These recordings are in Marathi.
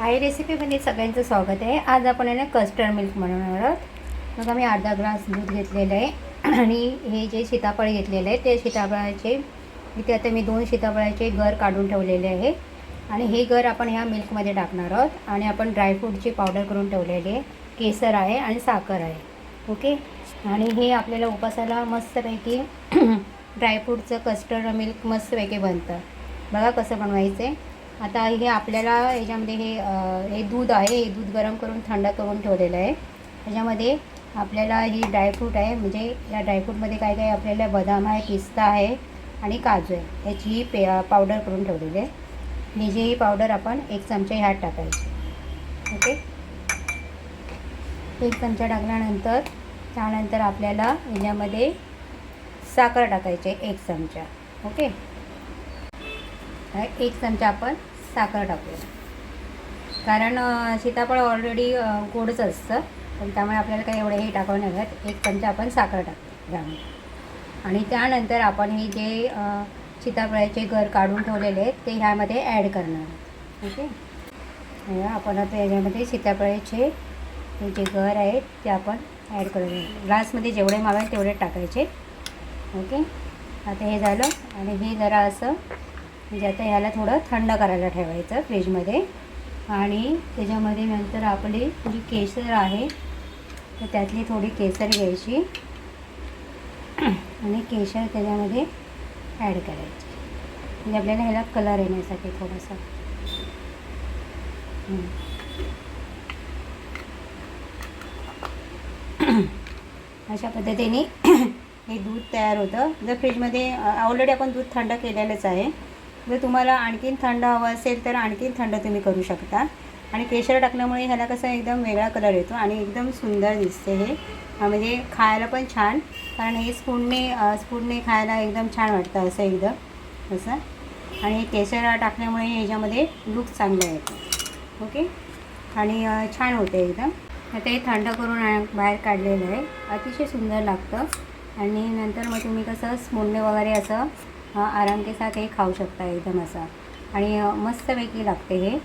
आई रेसिपीमध्ये सगळ्यांचं स्वागत आहे. आज आपण आहे ना कस्टर्ड मिल्क बनवणार आहोत. मग आम्ही अर्धा ग्लास दूध घेतलेलं आहे. आणि हे जे सीताफळ घेतलेलं आहे ते सीताफळाचे इथे आता मी दोन सीताफळाचे घर काढून ठेवलेले आहे. आणि हे घर आपण ह्या मिल्कमध्ये टाकणार आहोत. आणि आपण ड्रायफ्रूटची पावडर करून ठेवलेली आहे. केसर आहे आणि साखर आहे. ओके? आणि हे आपल्याला उपासाला मस्तपैकी ड्रायफ्रूटचं कस्टर्ड मिल्क मस्तपैकी बनतं. बघा कसं बनवायचं आहे. आता हे आपल्याला याच्यामध्ये हे हे दूध आहे हे दूध गरम करून थंड करून ठेवलेलं आहे. त्याच्यामध्ये आपल्याला ही ड्रायफ्रूट आहे म्हणजे या ड्रायफ्रूटमध्ये काय काय आपल्याला बदाम आहे पिस्ता आहे आणि काजू आहे. याची ही पे पावडर करून ठेवलेली आहे. ही जी ही पावडर आपण एक चमचा ह्यात टाकायची. ओके? एक चमचा टाकल्यानंतर त्यानंतर आपल्याला याच्यामध्ये साखर टाकायची आहे एक चमचा. ओके? एक चमचा आपण साखर टाकूया. कारण सीताफळ ऑलरेडी गोडच असतं. पण त्यामुळे आपल्याला काही एवढं हे टाकावं नाही लागत. एक चमचा आपण साखर टाकतो त्यामुळे आणि त्यानंतर आपण हे जे सीताफळाचे घर काढून ठेवलेले आहेत ते ह्यामध्ये ॲड करणार ओके? आपण आता याच्यामध्ये सीताफळाचे हे जे घर आहेत ते आपण ॲड करून ग्लासमध्ये जेवढे मावेल तेवढे टाकायचे. ओके? आता हे झालं. आणि हे जरा असं म्हणजे आता ह्याला थोडं थंड करायला ठेवायचं फ्रीजमध्ये. आणि त्याच्यामध्ये नंतर आपली जी केसर आहे तर त्यातली थोडी केसर घ्यायची. आणि केशर त्याच्यामध्ये ॲड करायची. म्हणजे आपल्याला ह्याला कलर येण्यासाठी थोडासा. अशा पद्धतीने हे दूध तयार होतं. जर फ्रीजमध्ये ऑलरेडी आपण दूध थंड केलेलंच आहे. जर तुम्हाला आणखीन थंड हवं असेल तर आणखीन थंड तुम्ही करू शकता. आणि केशर टाकल्यामुळे ह्याला कसं एकदम वेगळा कलर येतो आणि एकदम सुंदर दिसते हे. म्हणजे खायला पण छान कारण हे स्पूनने स्पूनने खायला एकदम छान वाटतं असं एकदम असं. आणि केशर टाकल्यामुळे ह्याच्यामध्ये लुक चांगलं येतो. ओके? आणि छान होते एकदम. आता हे थंड करून बाहेर काढलेलं आहे. अतिशय सुंदर लागतं. आणि नंतर मग तुम्ही कसं स्पूनने वगैरे असं आराम के साथ हे खाऊ शकता एकदम असं. आणि मस्तपैकी लागते हे.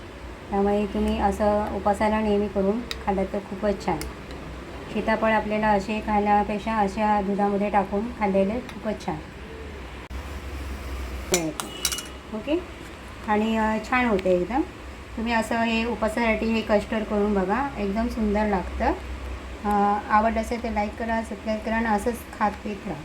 त्यामुळे तुम्ही असं उपासाला नेहमी करून खाल्लं तर खूपच छान. सीताफळ आपल्याला असे खाण्यापेक्षा अशा दुधामध्ये टाकून खाल्लेले खूपच छान. ओके? आणि छान होते एकदम. तुम्ही असं हे उपासासाठी हे कस्टर्ड करून बघा. एकदम सुंदर लागतं. आवड असेल तर लाईक करा सबस्क्राईब करा आणि असंच खात पीत राहा.